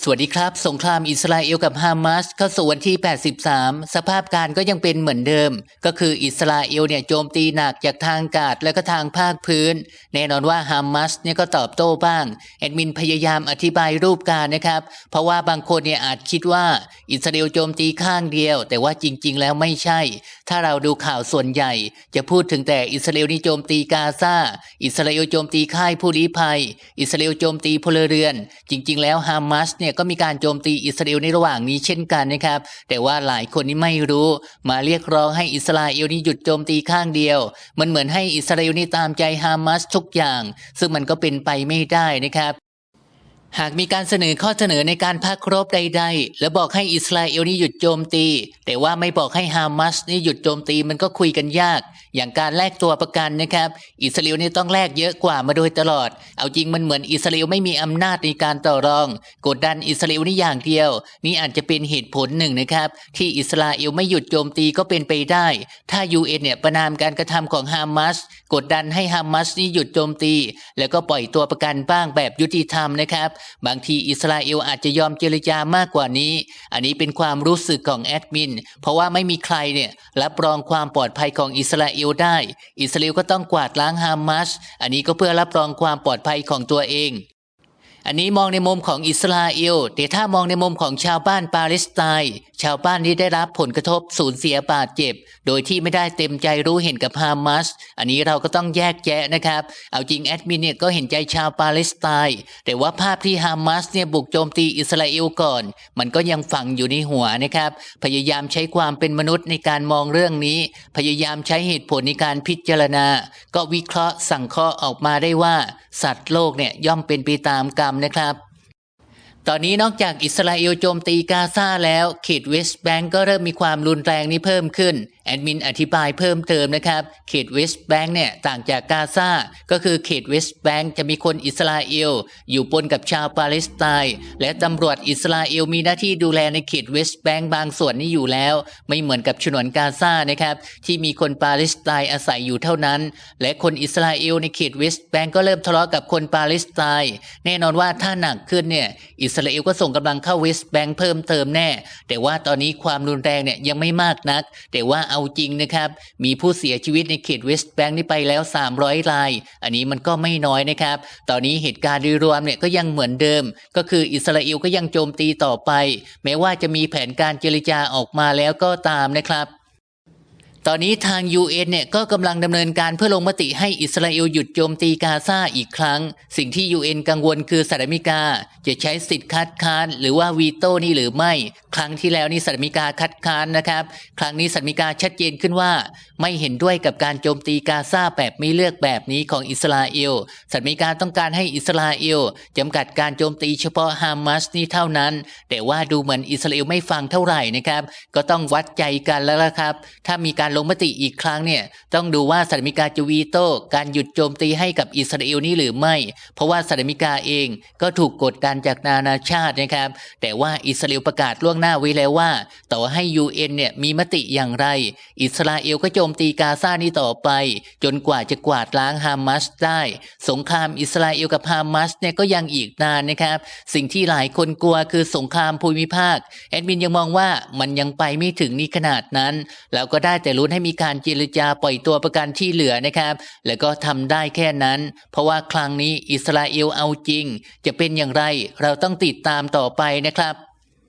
สวัสดีครับ สงครามอิสราเอลกับฮามาสเข้าสู่วันที่ 83 สภาพการก็ยังเป็นเหมือนเดิม ก็คืออิสราเอลเนี่ยโจมตีหนักจากทางอากาศและก็ทางภาคพื้น แน่นอนว่าฮามาสเนี่ยก็ตอบโต้บ้างแอดมินพยายามอธิบายรูปการนะครับ เพราะว่าบางคนเนี่ยอาจคิดว่าอิสราเอลโจมตีข้างเดียว แต่ว่าจริง ๆ แล้วไม่ใช่ ถ้าเราดูข่าวส่วนใหญ่ จะพูดถึงแต่อิสราเอลนี่โจมตีกาซาอิสราเอลโจมตีค่ายผู้ลี้ภัย อิสราเอลโจมตีพลเรือน จริง ๆ แล้วฮามาสเนี่ยก็มีการโจมตีอิสราเอลในระหว่างนี้เช่นกันนะครับ แต่ว่าหลายคนนี่ไม่รู้ มาเรียกร้องให้อิสราเอลนี่หยุดโจมตีข้างเดียว มันเหมือนให้อิสราเอลนี่ตามใจฮามาสทุกอย่าง ซึ่งมันก็เป็นไปไม่ได้นะครับ หากมีการเสนอข้อเสนอในการพักรบใด ๆ แล้วบอกให้อิสราเอลนี่หยุดโจมตี แต่ว่าไม่บอกให้ฮามาสนี่หยุดโจมตีมันก็คุยกันยาก อย่างการแลกตัวประกันนะครับ อิสราเอลนี่ต้องแลกเยอะกว่ามาโดยตลอด เอาจริงมันเหมือนอิสราเอลไม่มีอำนาจในการต่อรอง กดดันอิสราเอลนี่อย่างเดียว นี่อาจจะเป็นเหตุผลหนึ่งนะครับ ที่อิสราเอลไม่หยุดโจมตีก็เป็นไปได้ ถ้า UN เนี่ยประนามการกระทำของฮามาสกดดันให้ฮามาสนี่หยุดโจมตี แล้วก็ปล่อยตัวประกันบ้างแบบยุติธรรมนะครับบางทีอิสราเอลอาจจะยอมเจรจามากกว่านี้ อันนี้เป็นความรู้สึกของแอดมิน เพราะว่าไม่มีใครเนี่ยรับรองความปลอดภัยของอิสราเอลได้ อิสราเอลก็ต้องกวาดล้างฮามาส อันนี้ก็เพื่อรับรองความปลอดภัยของตัวเอง อันนี้มองในมุมของอิสราเอล แต่ถ้ามองในมุมของชาวบ้านปาเลสไตน์ ชาวบ้านที่ได้รับผลกระทบสูญเสียบาดเจ็บ โดยที่ไม่ได้เต็มใจรู้เห็นกับฮามาสอันนี้เราก็ต้องแยกแยะนะครับ เอาจริงแอดมินเนี่ยก็เห็นใจชาวปาเลสไตน์แต่ว่าภาพที่ฮามาสเนี่ยบุกโจมตีอิสราเอลก่อน มันก็ยังฝังอยู่ในหัวนะครับ พยายามใช้ความเป็นมนุษย์ในการมองเรื่องนี้ พยายามใช้เหตุผลในการพิจารณา ก็วิเคราะห์สั่งเคราะห์ออกมาได้ว่า สัตว์โลกเนี่ยย่อมเป็นไปตามกรรมนะครับ ตอนนี้นอกจากอิสราเอลโจมตีกาซาแล้วเขตเวสต์แบงก์ก็เริ่มมีความรุนแรงนี้เพิ่มขึ้น แอดมินอธิบายเพิ่มเติมนะครับเขตเวสต์แบงก์เนี่ยต่างจากกาซาก็คือเขตเวสต์แบงก์จะมีคนอิสราเอล อยู่ปนกับชาวปาเลสไตน์และตำรวจอิสราเอลมีหน้าที่ดูแลในเขตเวสต์แบงก์บางส่วนนี้อยู่แล้ว ไม่เหมือนกับฉนวนกาซานะครับที่มีคนปาเลสไตน์อาศัยอยู่เท่านั้น และคนอิสราเอลในเขตเวสต์แบงก์ก็เริ่มทะเลาะกับคนปาเลสไตน์แน่นอนว่าถ้าหนักขึ้นเนี่ยอิสราเอลก็ส่งกำลังเข้าเวสต์แบงก์เพิ่มเติมแน่ แต่ว่าตอนนี้ความรุนแรงเนี่ยยังไม่มากนัก แต่ว่าเอาจริงนะครับ มีผู้เสียชีวิตในเขตเวสต์แบงก์นี่ไปแล้ว 300ราย อันนี้มันก็ไม่น้อยนะครับ ตอนนี้เหตุการณ์โดยรวมเนี่ยก็ยังเหมือนเดิม ก็คืออิสราเอลก็ยังโจมตีต่อไป แม้ว่าจะมีแผนการเจรจาออกมาแล้วก็ตามนะครับ ตอนนี้ทาง UN เนี่ยก็กำลังดำเนินการเพื่อลงมติให้อิสราเอลหยุดโจมตีกาซาอีกครั้ง สิ่งที่ UN กังวลคือสหรัฐอเมริกา จะใช้สิทธิ์คัดค้าน หรือว่าวีโต้นี่หรือไม่ ครั้งที่แล้วนี่สหรัฐอเมริกาคัดค้านนะครับ ครั้งนี้สหรัฐอเมริกาชัดเจนขึ้นว่า ไม่เห็นด้วยกับการโจมตีกาซาแบบไม่เลือกแบบนี้ของอิสราเอลสหรัฐอเมริกาต้องการให้อิสราเอลจำกัดการโจมตีเฉพาะฮามาสนี่เท่านั้น แต่ว่าดูเหมือนอิสราเอลไม่ฟังเท่าไหร่นะครับ ก็ต้องวัดใจกันแล้วละครับ ถ้ามีการลงมติอีกครั้งเนี่ยต้องดูว่าสหรัฐอเมริกาจะวีโต้การหยุดโจมตีให้กับอิสราเอลนี้หรือไม่ เพราะว่าสหรัฐอเมริกาเองก็ถูกกดดันจากนานาชาตินะครับ แต่ว่าอิสราเอลประกาศล่วงหน้าไว้แล้วว่า ต่อให้ UN เนี่ยมีมติอย่างไร อิสราเอลก็โจมตีกาซานี้ต่อไป จนกว่าจะกวาดล้างฮามาสได้ สงครามอิสราเอลกับฮามาสเนี่ยก็ยังอีกนานนะครับ สิ่งที่หลายคนกลัวคือสงครามภูมิภาคแอดมินยังมองว่ามันยังไปไม่ถึงนี่ขนาดนั้น แล้วก็ได้แต่ลุ้นให้มีการเจรจาปล่อยตัวประกันที่เหลือนะครับ แล้วก็ทำได้แค่นั้น เพราะว่าครั้งนี้อิสราเอลเอาจริง จะเป็นอย่างไรเราต้องติดตามต่อไปนะครับ